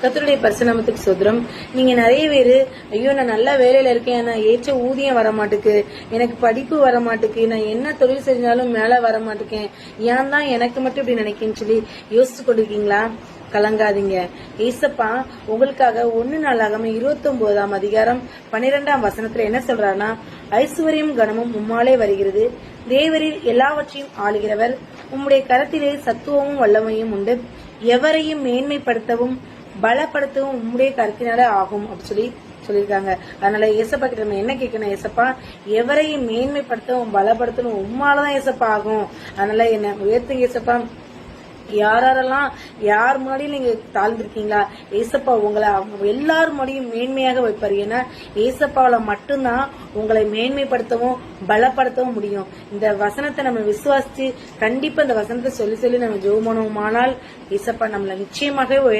கத்தருடைய பரிசுநாமத்துக்கு சுதரம். நீங்க நிறைய பேர் ஐயோ நான் நல்ல வேலையில இருக்கேன் நான் ஏற்ற ஊதியம் வர மாட்டேக்கு எனக்கு படிப்பு வர மாட்டுக்கு நான் என்ன தொழில் செஞ்சாலும் மேல வர மாட்டேக்கேன் ஏன் தான் எனக்கு மட்டும் இப்படி நினைக்கேன்னு சொல்லி யோசிச்சு கொண்டிருக்கீங்களா? கலங்காதீங்க. ஏசப்பா உங்களுக்காக ஒன்னு நாளாகாம இருபத்தி ஒன்பதாம் அதிகாரம் பன்னிரெண்டாம் வசனத்துல என்ன சொல்றாருன்னா ஐஸ்வர்யம் கனமும் உம்மாலே வருகிறது. தேவரில் எல்லாவற்றையும் ஆளுகிறவர். உம்முடைய கரத்திலே சத்துவமும் வல்லமையும் உண்டு. எவரையும் மேன்மைப்படுத்தவும் பலப்படுத்தவும் உம்முடைய கருத்தினாலே ஆகும் அப்படி சொல்லி சொல்லியிருக்காங்க. அதனால ஏசப்பா கிட்ட நம்ம என்ன கேட்கணும் ஏசப்பா எவரையும் மேன்மைப்படுத்தவும் பலப்படுத்தணும் உம்மாலதான் ஏசப்பா ஆகும். அதனால என்ன உயர்த்துங்க ஏசப்பா யாரெல்லாம் யார் முன்னாடியும் நீங்க தாழ்ந்திருக்கீங்களா? ஏசப்பா உங்களை அவங்க எல்லார் முன்னாடியும் மேன்மையாக வைப்பார். ஏன்னா ஏசப்பாவில மட்டும்தான் உங்களை மேன்மைப்படுத்தவும் பலப்படுத்தவும் முடியும். இந்த வசனத்தை நம்ம விசுவாசிச்சு கண்டிப்பா இந்த வசனத்தை சொல்லி சொல்லி நம்ம ஜெபம் ஏசப்பா நம்மளை நிச்சயமாகவே